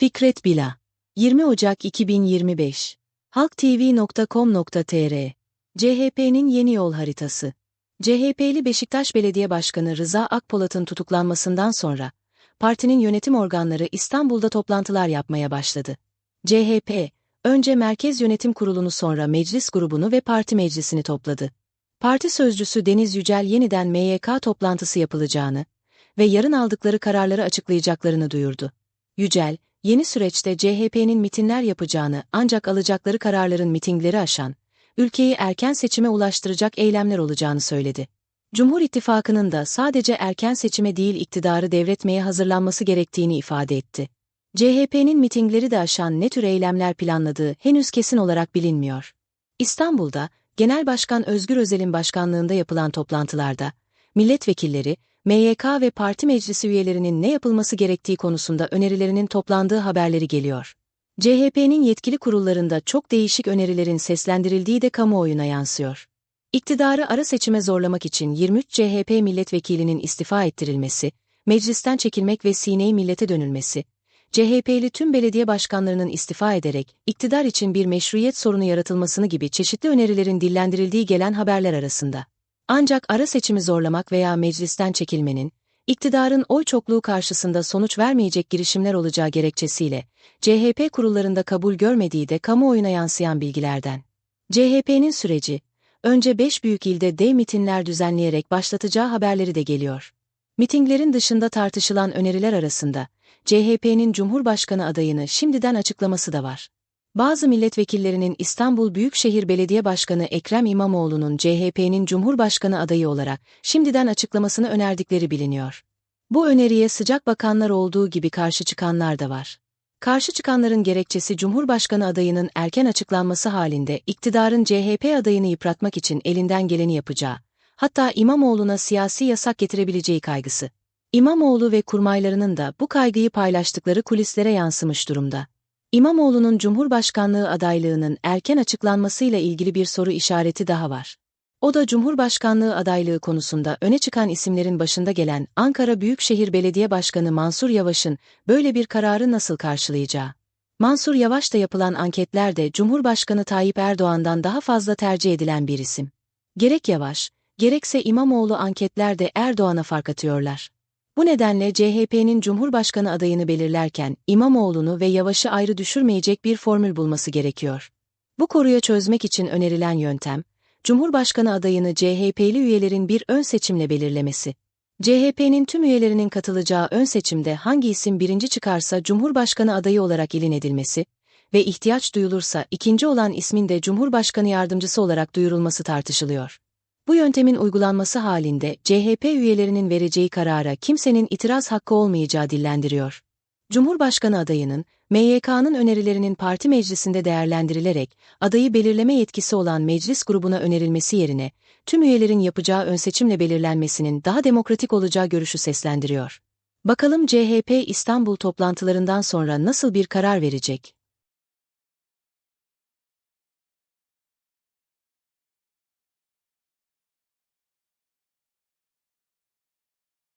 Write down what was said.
Fikret Bila 20 Ocak 2025 halktv.com.tr CHP'nin yeni yol haritası CHP'li Beşiktaş Belediye Başkanı Rıza Akpolat'ın tutuklanmasından sonra, partinin yönetim organları İstanbul'da toplantılar yapmaya başladı. CHP, önce Merkez Yönetim Kurulu'nu sonra meclis grubunu ve parti meclisini topladı. Parti sözcüsü Deniz Yücel yeniden MYK toplantısı yapılacağını ve yarın aldıkları kararları açıklayacaklarını duyurdu. Yücel, yeni süreçte CHP'nin mitinler yapacağını ancak alacakları kararların mitingleri aşan, ülkeyi erken seçime ulaştıracak eylemler olacağını söyledi. Cumhur İttifakı'nın da sadece erken seçime değil iktidarı devretmeye hazırlanması gerektiğini ifade etti. CHP'nin mitingleri de aşan ne tür eylemler planladığı henüz kesin olarak bilinmiyor. İstanbul'da, Genel Başkan Özgür Özel'in başkanlığında yapılan toplantılarda, milletvekilleri, MYK ve parti meclisi üyelerinin ne yapılması gerektiği konusunda önerilerinin toplandığı haberleri geliyor. CHP'nin yetkili kurullarında çok değişik önerilerin seslendirildiği de kamuoyuna yansıyor. İktidarı ara seçime zorlamak için 23 CHP milletvekilinin istifa ettirilmesi, meclisten çekilmek ve sineyi millete dönülmesi, CHP'li tüm belediye başkanlarının istifa ederek iktidar için bir meşruiyet sorunu yaratılmasını gibi çeşitli önerilerin dillendirildiği gelen haberler arasında. Ancak ara seçimi zorlamak veya meclisten çekilmenin, iktidarın oy çokluğu karşısında sonuç vermeyecek girişimler olacağı gerekçesiyle, CHP kurullarında kabul görmediği de kamuoyuna yansıyan bilgilerden. CHP'nin süreci, önce 5 büyük ilde dev mitinler düzenleyerek başlatacağı haberleri de geliyor. Mitinglerin dışında tartışılan öneriler arasında, CHP'nin Cumhurbaşkanı adayını şimdiden açıklaması da var. Bazı milletvekillerinin İstanbul Büyükşehir Belediye Başkanı Ekrem İmamoğlu'nun CHP'nin Cumhurbaşkanı adayı olarak şimdiden açıklamasını önerdikleri biliniyor. Bu öneriye sıcak bakanlar olduğu gibi karşı çıkanlar da var. Karşı çıkanların gerekçesi Cumhurbaşkanı adayının erken açıklanması halinde iktidarın CHP adayını yıpratmak için elinden geleni yapacağı, hatta İmamoğlu'na siyasi yasak getirebileceği kaygısı. İmamoğlu ve kurmaylarının da bu kaygıyı paylaştıkları kulislere yansımış durumda. İmamoğlu'nun Cumhurbaşkanlığı adaylığının erken açıklanmasıyla ilgili bir soru işareti daha var. O da Cumhurbaşkanlığı adaylığı konusunda öne çıkan isimlerin başında gelen Ankara Büyükşehir Belediye Başkanı Mansur Yavaş'ın böyle bir kararı nasıl karşılayacağı. Mansur Yavaş da yapılan anketlerde Cumhurbaşkanı Tayyip Erdoğan'dan daha fazla tercih edilen bir isim. Gerek Yavaş, gerekse İmamoğlu anketlerde Erdoğan'a fark atıyorlar. Bu nedenle CHP'nin Cumhurbaşkanı adayını belirlerken İmamoğlu'nu ve Yavaş'ı ayrı düşürmeyecek bir formül bulması gerekiyor. Bu koruya çözmek için önerilen yöntem, Cumhurbaşkanı adayını CHP'li üyelerin bir ön seçimle belirlemesi. CHP'nin tüm üyelerinin katılacağı ön seçimde hangi isim birinci çıkarsa Cumhurbaşkanı adayı olarak ilin edilmesi ve ihtiyaç duyulursa ikinci olan ismin de Cumhurbaşkanı yardımcısı olarak duyurulması tartışılıyor. Bu yöntemin uygulanması halinde CHP üyelerinin vereceği karara kimsenin itiraz hakkı olmayacağı dillendiriyor. Cumhurbaşkanı adayının, MYK'nın önerilerinin parti meclisinde değerlendirilerek adayı belirleme yetkisi olan meclis grubuna önerilmesi yerine, tüm üyelerin yapacağı ön seçimle belirlenmesinin daha demokratik olacağı görüşü seslendiriyor. Bakalım CHP İstanbul toplantılarından sonra nasıl bir karar verecek?